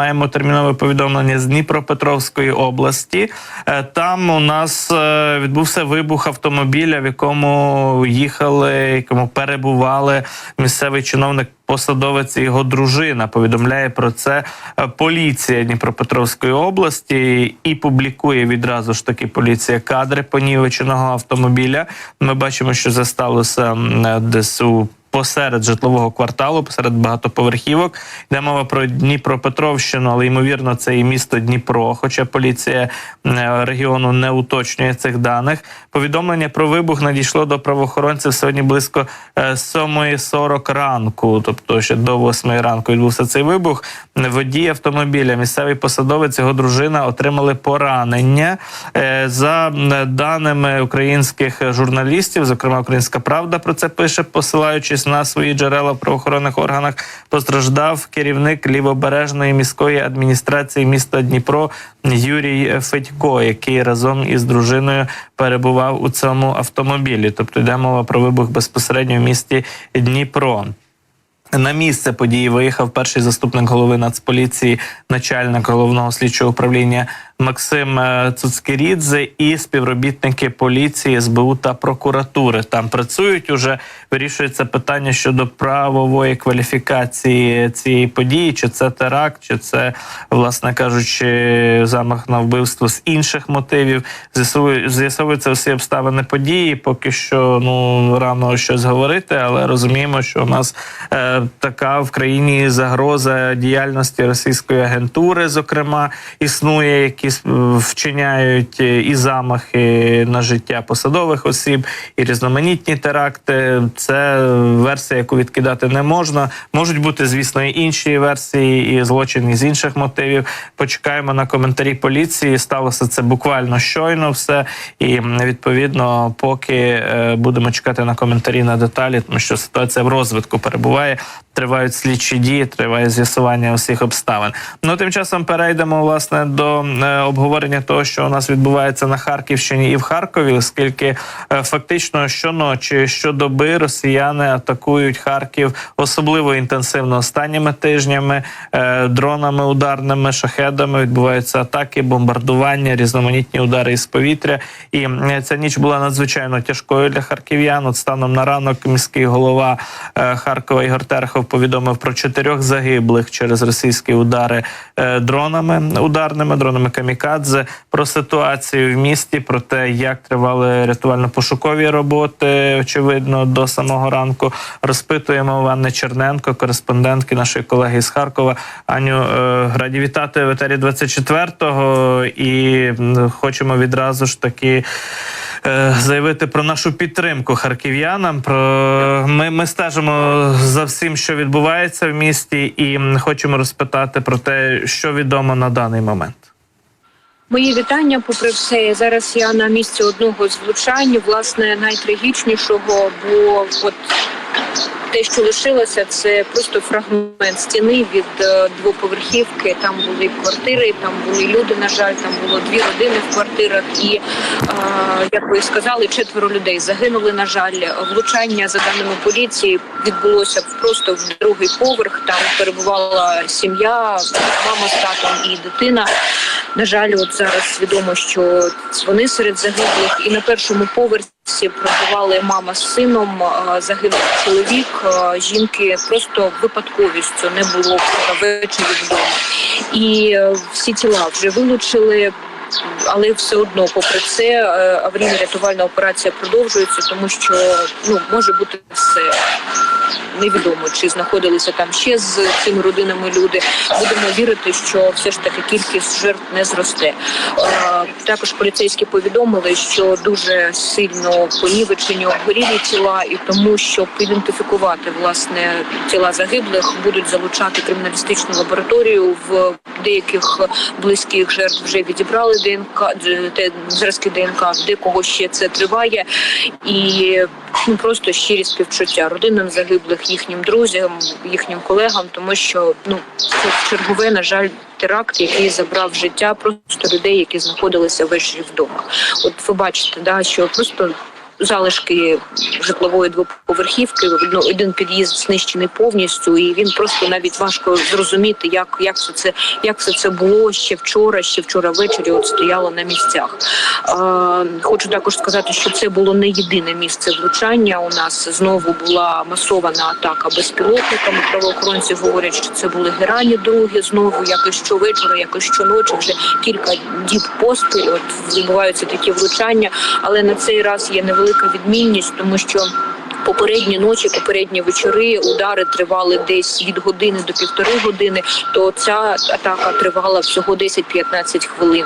маємо термінове повідомлення з Дніпропетровської області. Е, Там у нас е, відбувся вибух автомобіля, в якому їхали, якому перебували місцевий чиновник. Посадовець його дружина повідомляє про це е, поліція Дніпропетровської області і публікує відразу ж таки поліція кадри понівеченого автомобіля. Ми бачимо, що це сталося десь у посеред житлового кварталу, посеред багатоповерхівок. Йде мова про Дніпропетровщину, але ймовірно, це і місто Дніпро. Хоча поліція е, регіону не уточнює цих даних. Повідомлення про вибух надійшло до правоохоронців сьогодні близько е, 7.40 ранку, тобто ще до 8 ранку відбувся цей вибух. Водій автомобіля, місцевий посадовець, його дружина отримали поранення. Е, За даними українських журналістів, зокрема Українська Правда про це пише, посилаючись на свої джерела в правоохоронних органах, постраждав керівник лівобережної міської адміністрації міста Дніпро Юрій Федько, який разом із дружиною перебував у цьому автомобілі. Тобто йде мова про вибух безпосередньо в місті Дніпро. На місце події виїхав перший заступник голови Нацполіції, начальник головного слідчого управління Максим е, Цуцкерідзе і співробітники поліції, СБУ та прокуратури. Там працюють уже вирішується питання щодо правової кваліфікації цієї події, чи це теракт, чи це, власне кажучи, замах на вбивство з інших мотивів. З'ясовуються всі обставини події. Поки що ну рано щось говорити, але розуміємо, що у нас е, така в країні загроза діяльності російської агентури, зокрема, існує, які вчиняють е, і замахи на життя посадових осіб, і різноманітні теракти. Це версія, яку відкидати не можна. Можуть бути, звісно, і інші версії, і злочини з інших мотивів. Почекаємо на коментарі поліції. Сталося це буквально щойно все. І відповідно, поки е, будемо чекати на коментарі на деталі, тому що ситуація в розвитку перебуває. Тривають слідчі дії, триває з'ясування усіх обставин. Ну тим часом перейдемо власне до е, обговорення того, що у нас відбувається на Харківщині і в Харкові, оскільки е, фактично щоночі, щодоби росіяни атакують Харків особливо інтенсивно останніми тижнями е, дронами, ударними шахедами відбуваються атаки, бомбардування, різноманітні удари із повітря. І е, ця ніч була надзвичайно тяжкою для харків'ян. От станом на ранок міський голова е, Харкова Ігор Терхов повідомив про чотирьох загиблих через російські удари е, дронами ударними, дронами камікадзе, про ситуацію в місті, про те, як тривали рятувально-пошукові роботи. Очевидно, до самого ранку розпитуємо Анни Черненко, кореспондентки нашої колеги з Харкова. Аню е, раді вітати в етері 24-го і хочемо відразу ж таки заявити про нашу підтримку харків'янам. Про ми, ми стежимо за всім, що відбувається в місті, і хочемо розпитати про те, що відомо на даний момент. Мої вітання, попри все, зараз я на місці одного з влучань, власне, найтрагічнішого, бо от те, що лишилося, це просто фрагмент стіни від е, двоповерхівки. Там були квартири, там були люди. На жаль, там було дві родини в квартирах, і е, як ви сказали, четверо людей загинули. На жаль, влучання за даними поліції відбулося просто в другий поверх. Там перебувала сім'я, мама з татом і дитина. На жаль, от зараз відомо, що вони серед загиблих, і на першому поверсі проживали мама з сином. Загинув чоловік. Жінки просто випадковістю не було ввечері вдома. І е, всі тіла вже вилучили. Але все одно, попри це, е, аварійно-рятувальна операція продовжується, тому що ну може бути все невідомо, чи знаходилися там ще з цими родинами люди. Будемо вірити, що все ж таки кількість жертв не зросте. Також поліцейські повідомили, що дуже сильно понівечені обгорілі тіла, і тому, щоб ідентифікувати власне тіла загиблих, будуть залучати криміналістичну лабораторію. В деяких близьких жертв вже відібрали ДНК зразки ДНК, в декого ще це триває, і ну, просто щирі співчуття родинам загиблих, їхнім друзям, їхнім колегам, тому що ну це чергове, на жаль, теракт, який забрав життя просто людей, які знаходилися ввечері вдома. От ви бачите, да що просто залишки житлової двоповерхівки. Ну, один під'їзд знищений повністю, і він просто навіть важко зрозуміти, як, як все це як все це було ще вчора, ще вчора ввечері. От стояло на місцях. Е, хочу також сказати, що це було не єдине місце влучання. У нас знову була масована атака безпілотниками. Правоохоронці говорять, що це були герані другі. Знову якось щовечора, якось щоночі, вже кілька діб поспіль. От відбуваються такі влучання, але на цей раз є невелика відмінність, тому що. Попередні ночі, попередні вечори удари тривали десь від години до півтори години. То ця атака тривала всього 10-15 хвилин.